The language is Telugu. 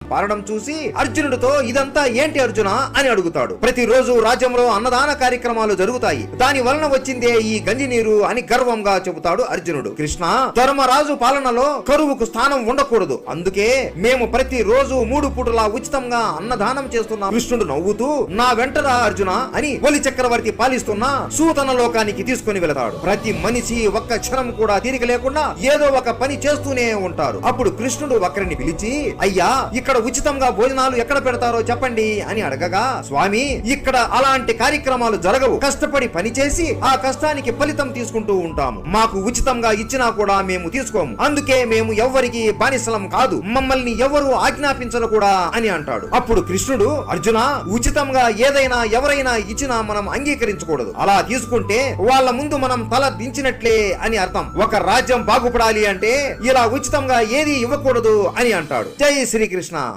పారడం చూసి అర్జునుడితో ఇదంతా ఏంటి అర్జున? అని అడుగుతాడు. ప్రతిరోజు రాజ్యంలో అన్నదాన కార్యక్రమాలు జరుగుతాయి. దాని వలన వచ్చిందే ఈ గంజి నీరు అని గర్వంగా చెబుతాడు అర్జునుడు. కృష్ణ ధర్మరాజు పాలనలో కరువుకు స్థానం ఉండకూడదు. అందుకే మేము ప్రతి రోజు మూడు పూటలా ఉచితంగా అన్నదానం చేస్తున్నాం. కృష్ణుడు నవ్వుతూ నా వెంటరా అర్జున అని బలి చక్రవర్తి పాలిస్తున్న సూతన లోకానికి తీసుకుని వెళతాడు. ప్రతి మనిషి ఒక్క క్షణం కూడా తీరిక లేకుండా ఏదో ఒక పని చేస్తూనే ఉంటారు. అప్పుడు కృష్ణుడు ఒకరిని పిలిచి అయ్యా ఇక్కడ ఉచితంగా భోజనాలు ఎక్కడ పెడతారో చెప్పండి అని అడగగా స్వామి ఇక్కడ అలాంటి కార్యక్రమాలు జరగవు. కష్టపడి పని చేసి ఆ కష్టానికి ఫలితం తీసుకుంటూ ఉంటాము. మాకు ఉచితంగా ఇచ్చినా కూడా మేము తీసుకోము. అందుకే మేము ఎవ్వరికి బానిసలం కాదు. మమ్మల్ని ఎవరు ఆజ్ఞాపించరు కూడా అని అంటాడు. అప్పుడు కృష్ణుడు అర్జున ఉచితంగా ఏదైనా ఎవరైనా ఇచ్చినా మనం అంగీకరించకూడదు. అలా తీసుకుంటే వాళ్ళ ముందు మనం తల దించినట్లే అని అర్థం. ఒక రాజ్యం బాగుపడాలి అంటే ఇలా ఉచితంగా ఏది ఇవ్వకూడదు అని అంటాడు. జై శ్రీకృష్ణ.